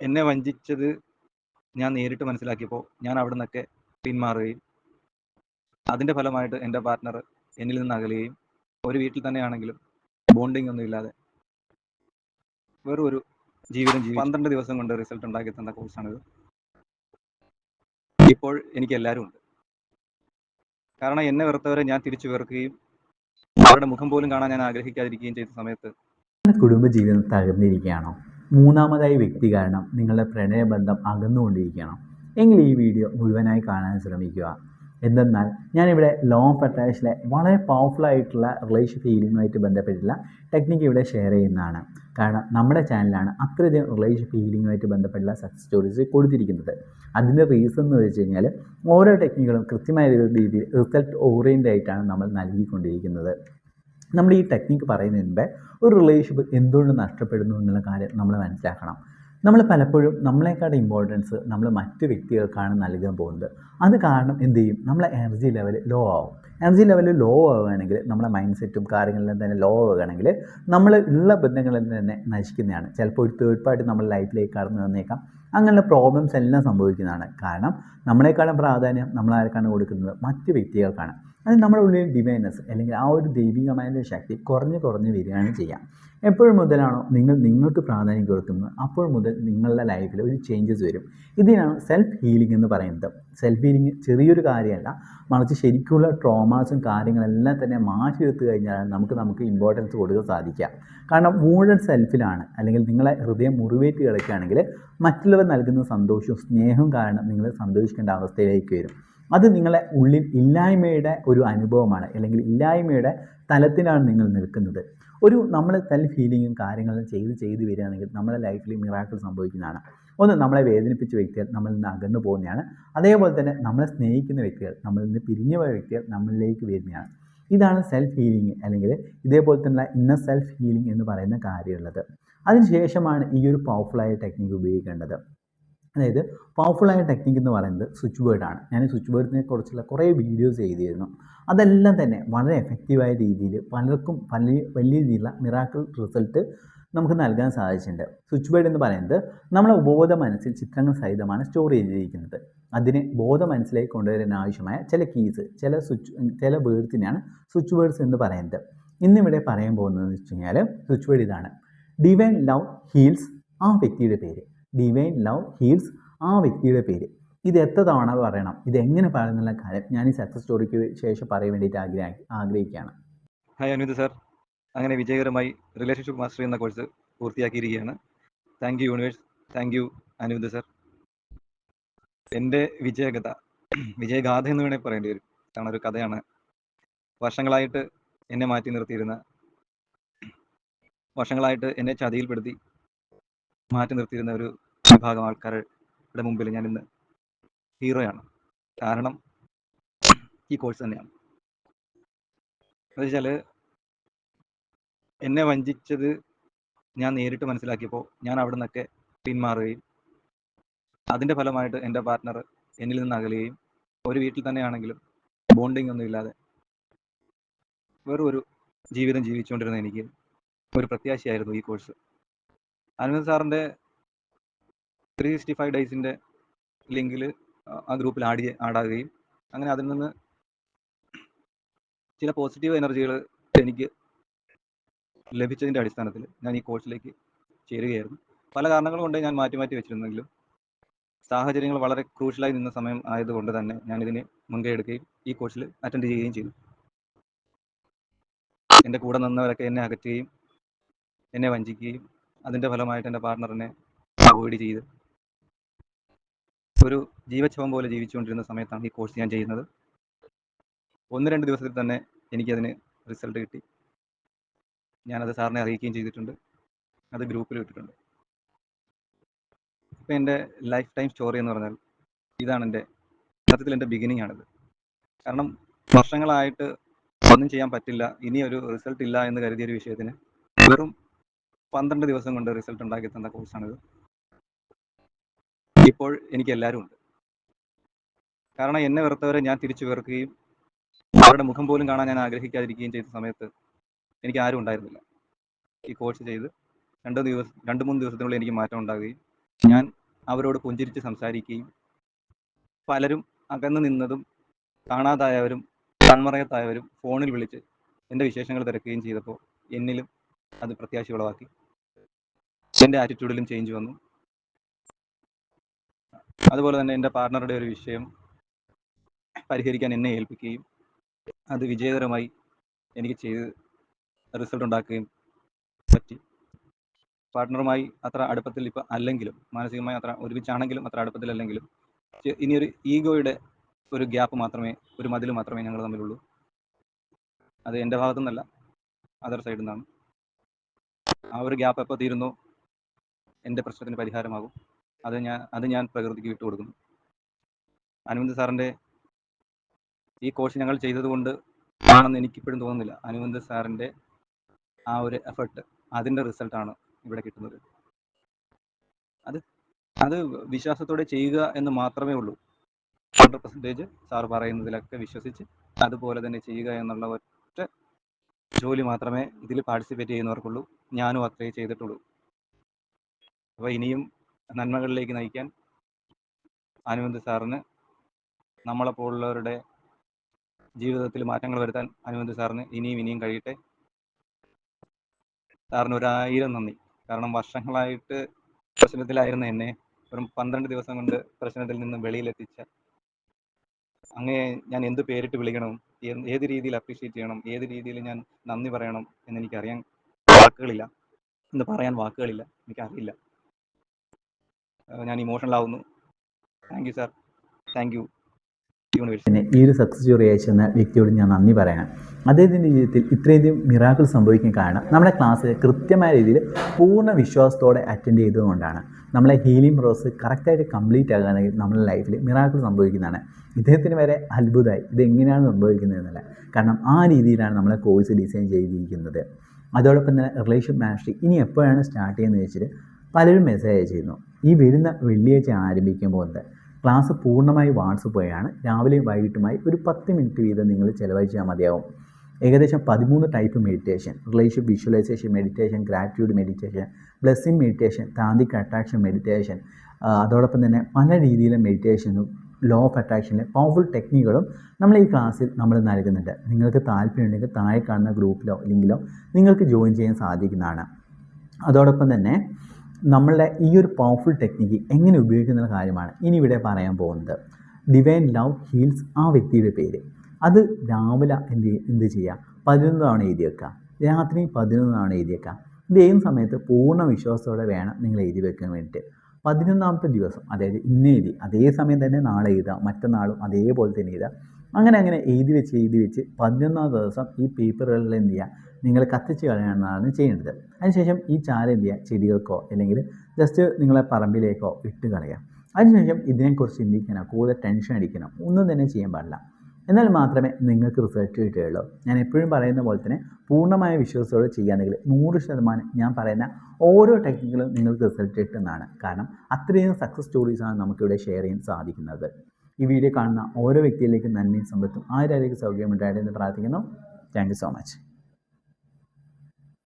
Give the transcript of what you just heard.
എന്നെ വഞ്ചിച്ചത് ഞാൻ നേരിട്ട് മനസ്സിലാക്കിയപ്പോൾ ഞാൻ അവിടെ നിന്നൊക്കെ പിന്മാറുകയും അതിന്റെ ഫലമായിട്ട് എന്റെ പാർട്ട്ണർ എന്നിൽ നിന്ന് അകലുകയും ഒരു വീട്ടിൽ തന്നെയാണെങ്കിലും ബോണ്ടിങ് ഒന്നും ഇല്ലാതെ വെറും ജീവിതം ജീവി പന്ത്രണ്ട് ദിവസം കൊണ്ട് റിസൾട്ട് ഉണ്ടാക്കി തന്ന കോഴ്സാണിത് ഇപ്പോൾ എനിക്ക് എല്ലാവരും ഉണ്ട്. കാരണം എന്നെ വെറുത്തവരെ ഞാൻ തിരിച്ചു വെറുക്കുകയും അവരുടെ മുഖം പോലും കാണാൻ ഞാൻ ആഗ്രഹിക്കാതിരിക്കുകയും ചെയ്ത സമയത്ത് കുടുംബജീവിതം തകർന്നിരിക്കുകയാണോ? മൂന്നാമതായി വ്യക്തി കാരണം നിങ്ങളുടെ പ്രണയബന്ധം അകന്നുകൊണ്ടിരിക്കണം എങ്കിൽ ഈ വീഡിയോ മുഴുവനായി കാണാൻ ശ്രമിക്കുക. എന്തെന്നാൽ ഞാനിവിടെ ലോ ഓഫ് അറ്റാച്ചിലെ വളരെ പവർഫുൾ ആയിട്ടുള്ള റിലേഷൻഷിപ്പ് ഹീലിംഗുമായിട്ട് ബന്ധപ്പെട്ടിട്ടുള്ള ടെക്നിക്ക് ഇവിടെ ഷെയർ ചെയ്യുന്നതാണ്. കാരണം നമ്മുടെ ചാനലാണ് അത്രയധികം റിലേഷൻഷിപ്പ് ഹീലിംഗുമായിട്ട് ബന്ധപ്പെട്ടുള്ള സക്സസ് സ്റ്റോറീസ് കൊടുത്തിരിക്കുന്നത്. അതിന്റെ റീസൺ എന്ന് വെച്ച് കഴിഞ്ഞാൽ ഓരോ ടെക്നിക്കുകളും കൃത്യമായ രീതിയിൽ റിസൾട്ട് ഓറിയന്റ് ആയിട്ടാണ് നമ്മൾ നൽകിക്കൊണ്ടിരിക്കുന്നത്. നമ്മൾ ഈ ടെക്നിക്ക് പറയുന്നതിന് മുമ്പേ ഒരു റിലേഷൻഷിപ്പ് എന്തുകൊണ്ട് നഷ്ടപ്പെടുന്നു എന്നുള്ള കാര്യം നമ്മൾ മനസ്സിലാക്കണം. നമ്മൾ പലപ്പോഴും നമ്മളെക്കാളും ഇമ്പോർട്ടൻസ് നമ്മൾ മറ്റ് വ്യക്തികൾക്കാണ് നൽകാൻ പോകുന്നത്. അത് കാരണം എന്ത് ചെയ്യും? നമ്മളെ എനർജി ലെവൽ ലോ ആവും. എനർജി ലെവൽ ലോ ആവുകയാണെങ്കിൽ നമ്മുടെ മൈൻഡ് സെറ്റും കാര്യങ്ങളെല്ലാം തന്നെ ലോ ആവുകയാണെങ്കിൽ നമ്മൾ ഉള്ള ബന്ധങ്ങളിൽ തന്നെ നശിക്കുന്നതാണ്. ചിലപ്പോൾ ഒരു തേർഡ് പാർട്ടി നമ്മുടെ ലൈഫിലേക്ക് കടന്നു വന്നേക്കാം. അങ്ങനെയുള്ള പ്രോബ്ലംസ് എല്ലാം സംഭവിക്കുന്നതാണ്. കാരണം നമ്മളെക്കാളും പ്രാധാന്യം നമ്മളാർക്കാണ് കൊടുക്കുന്നത്? മറ്റ് വ്യക്തികൾക്കാണ്. അത് നമ്മുടെ ഉള്ളിൽ ഡിവൈനസ് അല്ലെങ്കിൽ ആ ഒരു ദൈവികമായ ശക്തി കുറഞ്ഞ് കുറഞ്ഞ് വരികയാണ് ചെയ്യാം. എപ്പോഴും മുതലാണോ നിങ്ങൾ നിങ്ങൾക്ക് പ്രാധാന്യം കൊടുക്കുന്നത് അപ്പോൾ മുതൽ നിങ്ങളുടെ ലൈഫിൽ ഒരു ചേഞ്ചസ് വരും. ഇതിനാണ് സെൽഫ് ഹീലിംഗ് എന്ന് പറയുന്നത്. സെൽഫ് ഹീലിംഗ് ചെറിയൊരു കാര്യമല്ല മറിച്ച് ശരിക്കുള്ള ട്രോമാസും കാര്യങ്ങളെല്ലാം തന്നെ മാറ്റിയെടുത്തു കഴിഞ്ഞാൽ നമുക്ക് നമുക്ക് ഇമ്പോർട്ടൻസ് കൊടുക്കാൻ സാധിക്കുക കാരണം വൂഴഡ് സെൽഫിലാണ് അല്ലെങ്കിൽ നിങ്ങളെ ഹൃദയം മുറിവേറ്റ് കിടക്കുകയാണെങ്കിൽ മറ്റുള്ളവർ നൽകുന്ന സന്തോഷവും സ്നേഹവും കാരണം നിങ്ങൾ സന്തോഷിക്കേണ്ട അവസ്ഥയിലേക്ക് വരും. അത് നിങ്ങളെ ഉള്ളിൽ ഇല്ലായ്മയുടെ ഒരു അനുഭവമാണ് അല്ലെങ്കിൽ ഇല്ലായ്മയുടെ തലത്തിലാണ് നിങ്ങൾ നിൽക്കുന്നത്. ഒരു നമ്മൾ സെൽഫ് ഹീലിങ്ങും കാര്യങ്ങളും ചെയ്ത് ചെയ്ത് വരികയാണെങ്കിൽ നമ്മുടെ ലൈഫിൽ മിറാക്കിൾ സംഭവിക്കുന്നതാണ്. ഒന്ന് നമ്മളെ വേദനിപ്പിച്ച വ്യക്തികൾ നമ്മളിൽ നിന്ന് അകന്നു പോകുന്നതാണ്. അതേപോലെ തന്നെ നമ്മളെ സ്നേഹിക്കുന്ന വ്യക്തികൾ നമ്മളിൽ നിന്ന് പിരിഞ്ഞു പോയ വ്യക്തികൾ നമ്മളിലേക്ക് വരുന്നതാണ്. ഇതാണ് സെൽഫ് ഹീലിംഗ് അല്ലെങ്കിൽ ഇതേപോലെ തന്നെ ഇന്നർ സെൽഫ് ഹീലിംഗ് എന്ന് പറയുന്ന കാര്യമുള്ളത്. അതിനുശേഷമാണ് ഈ ഒരു പവർഫുള്ളായ ടെക്നിക്ക് ഉപയോഗിക്കേണ്ടത്. അതായത് പവർഫുള്ളായ ടെക്നിക്ക് എന്ന് പറയുന്നത് സ്വിച്ച് ബോർഡാണ് ഞാൻ സ്വിച്ച് ബോർഡിനെ കുറിച്ചുള്ള കുറേ വീഡിയോസ് ചെയ്തിരുന്നു അതെല്ലാം തന്നെ വളരെ എഫക്റ്റീവായ രീതിയിൽ പലർക്കും വലിയ വലിയ രീതിയിലുള്ള മിറാക്കിൾ റിസൾട്ട് നമുക്ക് നൽകാൻ സാധിച്ചിട്ടുണ്ട്. സ്വിച്ച് ബോർഡ് എന്ന് പറയുന്നത് നമ്മളെ ഉപബോധ മനസ്സിൽ ചിത്രങ്ങൾ സഹിതമാണ് സ്റ്റോർ ചെയ്തിരിക്കുന്നത്. അതിനെ ബോധ മനസ്സിലേക്ക് കൊണ്ടുവരാൻ ആവശ്യമായ ചില കീസ് ചില സ്വിച്ച് ചില വേർഡ്സിനെയാണ് സ്വിച്ച് വേർഡ്സ് എന്ന് പറയുന്നത്. ഇന്നിവിടെ പറയാൻ പോകുന്നതെന്ന് വെച്ച് കഴിഞ്ഞാൽ സ്വിച്ച് വേർഡ് ഇതാണ്. ഡിവൈൻ ലവ് ഹീൽസ് ആ വ്യക്തിയുടെ പേര്. ഡിവൈൻ ലവ് ഹീൽസ് ആ വ്യക്തിയുടെ പേര്. ഇത് എത്ര തവണ പറയണം? ഇത് എങ്ങനെ പറയുന്നുള്ള കാര്യം ഞാൻ ഈ സക്സസ് സ്റ്റോറിക്ക് ശേഷം പറയാൻ വേണ്ടിയിട്ട് ആഗ്രഹ ആഗ്രഹിക്കുകയാണ്. ഹായ് അനുദ് സാർ അങ്ങനെ വിജയകരമായി റിലേഷൻഷിപ്പ് മാസ്റ്റർ എന്ന course പൂർത്തിയാക്കിയിരിക്കുകയാണ്. Thank you universe thank you Aniruddha sir എന്റെ വിജയകഥ വിജയഗാഥ എന്ന് വേണമെങ്കിൽ പറയേണ്ടി വരും. കാരണം ഒരു കഥയാണ്. വർഷങ്ങളായിട്ട് എന്നെ മാറ്റി നിർത്തിയിരുന്ന വർഷങ്ങളായിട്ട് എന്നെ ചതിയിൽപ്പെടുത്തി മാറ്റി നിർത്തിയിരുന്ന ഒരു വിഭാഗം ആൾക്കാരുടെ മുമ്പിൽ ഞാൻ ഇന്ന് ഹീറോയാണ്. കാരണം ഈ കോഴ്സ് തന്നെയാണ്. എന്ന് വെച്ചാൽ എന്നെ വഞ്ചിച്ചത് ഞാൻ നേരിട്ട് മനസ്സിലാക്കിയപ്പോൾ ഞാൻ അവിടെ നിന്നൊക്കെ പിന്മാറുകയും അതിന്റെ ഫലമായിട്ട് എന്റെ പാർട്ട്ണർ എന്നിൽ നിന്ന് അകലുകയും ഒരു വീട്ടിൽ തന്നെയാണെങ്കിലും ബോണ്ടിങ് ഒന്നും ഇല്ലാതെ വെറൊരു ജീവിതം ജീവിച്ചുകൊണ്ടിരുന്ന എനിക്ക് ഒരു പ്രത്യാശയായിരുന്നു ഈ കോഴ്സ് അനന്ത് സാറിന്റെ ത്രീ സിക്സ്റ്റി ഫൈവ് ഡേയ്സിന്റെ ലിങ്കിൽ ആ ഗ്രൂപ്പിൽ ആഡ് ആഡാകുകയും അങ്ങനെ അതിൽ നിന്ന് ചില പോസിറ്റീവ് എനർജികൾ എനിക്ക് ലഭിച്ചതിന്റെ അടിസ്ഥാനത്തിൽ ഞാൻ ഈ കോഴ്സിലേക്ക് ചേരുകയായിരുന്നു. പല കാരണങ്ങൾ കൊണ്ട് ഞാൻ മാറ്റി മാറ്റി വെച്ചിരുന്നെങ്കിലും സാഹചര്യങ്ങൾ വളരെ ക്രൂഷ്യലായി നിന്ന സമയം ആയതുകൊണ്ട് തന്നെ ഞാൻ ഇതിനെ മുൻകൈ എടുക്കുകയും ഈ കോഴ്സിൽ അറ്റൻഡ് ചെയ്യുകയും ചെയ്തു. എന്റെ കൂടെ നിന്നവരൊക്കെ എന്നെ അകറ്റുകയും എന്നെ വഞ്ചിക്കുകയും അതിന്റെ ഫലമായിട്ട് എന്റെ പാർട്ണറിനെ അവോയ്ഡ് ചെയ്ത് ഒരു ജീവച്ഛവം പോലെ ജീവിച്ചുകൊണ്ടിരുന്ന സമയത്താണ് ഈ കോഴ്സ് ഞാൻ ചെയ്യുന്നത്. ഒന്ന് രണ്ട് ദിവസത്തിൽ തന്നെ എനിക്കതിന് റിസൾട്ട് കിട്ടി. ഞാനത് സാറിനെ അറിയിക്കുകയും ചെയ്തിട്ടുണ്ട്. അത് ഗ്രൂപ്പിൽ ഇട്ടിട്ടുണ്ട്. ഇപ്പം എന്റെ ലൈഫ് ടൈം സ്റ്റോറി എന്ന് പറഞ്ഞാൽ ഇതാണ് എന്റെ സത്യത്തിൽ എന്റെ ബിഗിനിങ് ആണിത്. കാരണം വർഷങ്ങളായിട്ട് ഒന്നും ചെയ്യാൻ പറ്റില്ല ഇനി ഒരു റിസൾട്ട് ഇല്ല എന്ന് കരുതിയ ഒരു വിഷയത്തിന് വെറും പന്ത്രണ്ട് ദിവസം കൊണ്ട് റിസൾട്ട് ഉണ്ടാക്കി തന്ന കോഴ്സാണിത് ഇപ്പോൾ എനിക്ക് എല്ലാവരും ഉണ്ട്. കാരണം എന്നെ വെറുത്തവരെ ഞാൻ തിരിച്ചു വെറുക്കുകയും അവരുടെ മുഖം പോലും കാണാൻ ഞാൻ ആഗ്രഹിക്കാതിരിക്കുകയും ചെയ്ത സമയത്ത് എനിക്ക് ആരും ഉണ്ടായിരുന്നില്ല. ഈ കോഴ്സ് ചെയ്ത് രണ്ട് ദിവസം രണ്ട് മൂന്ന് ദിവസത്തിനുള്ളിൽ എനിക്ക് മാറ്റം ഉണ്ടാകുകയും ഞാൻ അവരോട് പുഞ്ചിരിച്ച് സംസാരിക്കുകയും പലരും അകന്നു നിന്നതും കാണാതായവരും കൺമറയത്തായവരും ഫോണിൽ വിളിച്ച് എന്റെ വിശേഷങ്ങൾ തിരക്കുകയും ചെയ്തപ്പോൾ എന്നിലും അത് പ്രത്യാശ ഉളവാക്കി എന്റെ ആറ്റിറ്റ്യൂഡിലും ചേഞ്ച് വന്നു. അതുപോലെ തന്നെ എന്റെ പാർട്ണറുടെ ഒരു വിഷയം പരിഹരിക്കാൻ എന്നെ ഏൽപ്പിക്കുകയും അത് വിജയകരമായി എനിക്ക് ചെയ്ത് റിസൾട്ട് ഉണ്ടാക്കുകയും പറ്റി. പാർട്ണറുമായി അത്ര അടുപ്പത്തിൽ ഇപ്പം അല്ലെങ്കിലും മാനസികമായി അത്ര ഒരുമിച്ചാണെങ്കിലും അത്ര അടുപ്പത്തിലല്ലെങ്കിലും ഇനിയൊരു ഈഗോയുടെ ഒരു ഗ്യാപ്പ് മാത്രമേ ഒരു മതിൽ മാത്രമേ ഞങ്ങൾ തമ്മിലുള്ളൂ. അത് എന്റെ ഭാഗത്തു നിന്നല്ല അതർ സൈഡിൽ നിന്നാണ്. ആ ഒരു ഗ്യാപ്പ് എപ്പോൾ തീരുന്നോ എന്റെ പ്രശ്നത്തിന് പരിഹാരമാകും. അത് ഞാൻ അത് ഞാൻ പ്രകൃതിക്ക് വിട്ടുകൊടുക്കുന്നു അനുബന്ധ സാറിന്റെ ഈ കോഴ്സ് ഞങ്ങൾ ചെയ്തതുകൊണ്ട് ആണെന്ന് എനിക്കിപ്പോഴും തോന്നുന്നില്ല. അനുബന്ധ സാറിന്റെ ആ ഒരു എഫർട്ട് അതിന്റെ റിസൾട്ടാണ് ഇവിടെ കിട്ടുന്നത്. അത് അത് വിശ്വാസത്തോടെ ചെയ്യുക എന്ന് മാത്രമേ ഉള്ളൂ. ഹൺഡ്രഡ് പെർസെന്റേജ് സാർ പറയുന്നതിലൊക്കെ വിശ്വസിച്ച് അതുപോലെ തന്നെ ചെയ്യുക എന്നുള്ള ഒറ്റ ജോലി മാത്രമേ ഇതിൽ പാർട്ടിസിപ്പേറ്റ് ചെയ്യുന്നവർക്കുള്ളൂ. ഞാനും അത്രേ ചെയ്തിട്ടുള്ളൂ. അപ്പോൾ ഇനിയും നന്മകളിലേക്ക് നയിക്കാൻ അനുവന്ത് സാറിന് നമ്മളെപ്പോലുള്ളവരുടെ ജീവിതത്തിൽ മാറ്റങ്ങൾ വരുത്താൻ അനുവന്ത് സാറിന് ഇനിയും ഇനിയും കഴിയട്ടെ. സാറിന് ഒരായിരം നന്ദി. കാരണം വർഷങ്ങളായിട്ട് പ്രശ്നത്തിലായിരുന്ന എന്നെ വെറും പന്ത്രണ്ട് ദിവസം കൊണ്ട് പ്രശ്നത്തിൽ നിന്ന് വെളിയിലെത്തിച്ച അങ്ങേ ഞാൻ എന്ത് പേരിട്ട് വിളിക്കണം ഏത് രീതിയിൽ അപ്രീഷിയേറ്റ് ചെയ്യണം ഏത് രീതിയിൽ ഞാൻ നന്ദി പറയണം എന്ന് എനിക്കറിയാൻ വാക്കുകളില്ല. എന്ന് പറയാൻ വാക്കുകളില്ല. എനിക്കറിയില്ല. ഞാൻ ഇമോഷണൽ ആവുന്നു. Thank you sir thank you ഈ ഒരു സക്സസ് സ്റ്റോറി അയച്ചെന്ന വ്യക്തിയോട് ഞാൻ നന്ദി പറയണം അദ്ദേഹത്തിന്റെ ജീവിതത്തിൽ ഇത്രയധികം മിറാക്കിൾ സംഭവിക്കാൻ കാരണം നമ്മുടെ ക്ലാസ്സിൽ കൃത്യമായ രീതിയിൽ പൂർണ വിശ്വാസത്തോടെ അറ്റൻഡ് ചെയ്തതുകൊണ്ടാണ് നമ്മളെ ഹീലിംഗ് പ്രോസസ്സ് കറക്റ്റായിട്ട് കംപ്ലീറ്റ് ആകുകയാണെങ്കിൽ നമ്മുടെ ലൈഫിൽ മിറാക്കിൾ സംഭവിക്കുന്നതാണ്. ഇദ്ദേഹത്തിന് വരെ അത്ഭുതമായി. ഇതെങ്ങനെയാണ് സംഭവിക്കുന്നതെന്നല്ല. കാരണം ആ രീതിയിലാണ് നമ്മളെ കോഴ്സ് ഡിസൈൻ ചെയ്തിരിക്കുന്നത്. അതോടൊപ്പം തന്നെ റിലേഷൻ മാസ്റ്ററി ഇനി എപ്പോഴാണ് സ്റ്റാർട്ട് ചെയ്യുന്നത് വെച്ചിട്ട് പലരും മെസ്സേജ് അയച്ചിരുന്നു. ഈ വരുന്ന വെള്ളിയാഴ്ച ആരംഭിക്കുമ്പോൾ ക്ലാസ് പൂർണമായി വാട്സപ്പ് വഴിയാണ്. രാവിലെയും വൈകിട്ടുമായി ഒരു പത്ത് മിനിറ്റ് വീതം നിങ്ങൾ ചിലവഴിച്ചാൽ മതിയാവും. ഏകദേശം പതിമൂന്ന് type meditation relationship visualisation meditation gratitude meditation blessing meditation താന്തിക് attraction meditation അതോടൊപ്പം തന്നെ പല രീതിയിലെ മെഡിറ്റേഷനും ലോ ഓഫ് അട്രാക്ഷനിലെ പവർഫുൾ ടെക്നിക്കുകളും നമ്മൾ ഈ ക്ലാസ്സിൽ നമ്മൾ നൽകുന്നുണ്ട്. നിങ്ങൾക്ക് താല്പര്യമുണ്ടെങ്കിൽ താഴെ കാണുന്ന ഗ്രൂപ്പിലോ ലിങ്കിലോ നിങ്ങൾക്ക് ജോയിൻ ചെയ്യാൻ സാധിക്കുന്നതാണ്. അതോടൊപ്പം തന്നെ നമ്മളുടെ ഈ ഒരു പവർഫുൾ ടെക്നിക്ക് എങ്ങനെ ഉപയോഗിക്കുന്ന കാര്യമാണ് ഇനി ഇവിടെ പറയാൻ പോകുന്നത്. ഡിവൈൻ ലവ് ഹീൽസ് ആ വ്യക്തിയുടെ പേര്. അത് രാവിലെ എന്ത് എന്ത് ചെയ്യുക പതിനൊന്ന് തവണ എഴുതി വെക്കുക രാത്രി പതിനൊന്ന് തവണ എഴുതി വെക്കുക ഇത് ഏത് സമയത്ത് പൂർണ വിശ്വാസത്തോടെ വേണം നിങ്ങൾ എഴുതി വെക്കാൻ വേണ്ടിയിട്ട്. പതിനൊന്നാമത്തെ ദിവസം അതായത് ഇന്ന് എഴുതി അതേ സമയം തന്നെ നാളെ എഴുതുക മറ്റന്നാളും അതേപോലെ തന്നെ എഴുതുക അങ്ങനെ അങ്ങനെ എഴുതി വെച്ച് എഴുതി വെച്ച് പതിനൊന്നാം ദിവസം ഈ പേപ്പറുകളിൽ എന്ത് ചെയ്യുക? നിങ്ങൾ കത്തിച്ച് കളയാനാണ് ചെയ്യേണ്ടത്. അതിനുശേഷം ഈ ചാരം എന്ത് ചെയ്യുക? ചെടികൾക്കോ അല്ലെങ്കിൽ ജസ്റ്റ് നിങ്ങളെ പറമ്പിലേക്കോ ഇട്ട് കളയുക. അതിനുശേഷം ഇതിനെക്കുറിച്ച് ചിന്തിക്കാനോ കൂടുതൽ ടെൻഷൻ അടിക്കണം ഒന്നും തന്നെ ചെയ്യാൻ പാടില്ല. എന്നാൽ മാത്രമേ നിങ്ങൾക്ക് റിസൾട്ട് കിട്ടുകയുള്ളൂ. ഞാൻ എപ്പോഴും പറയുന്ന പോലെ തന്നെ പൂർണമായ വിശ്വാസത്തോടെ ചെയ്യുകയാണെങ്കിൽ നൂറ് ശതമാനം ഞാൻ പറയുന്ന ഓരോ ടെക്നിക്കലും നിങ്ങൾക്ക് റിസൾട്ട് കിട്ടുന്നതാണ്. കാരണം അത്രയും സക്സസ് സ്റ്റോറീസാണ് നമുക്കിവിടെ ഷെയർ ചെയ്യാൻ സാധിക്കുന്നത്. ഈ വീഡിയോ കാണുന്ന ഓരോ വ്യക്തിയിലേക്കും നന്മയും സമ്പത്തും ആരായിരിക്കും സൗകര്യമുണ്ടായിട്ട് എന്ന് പ്രാർത്ഥിക്കുന്നു. Thank you so much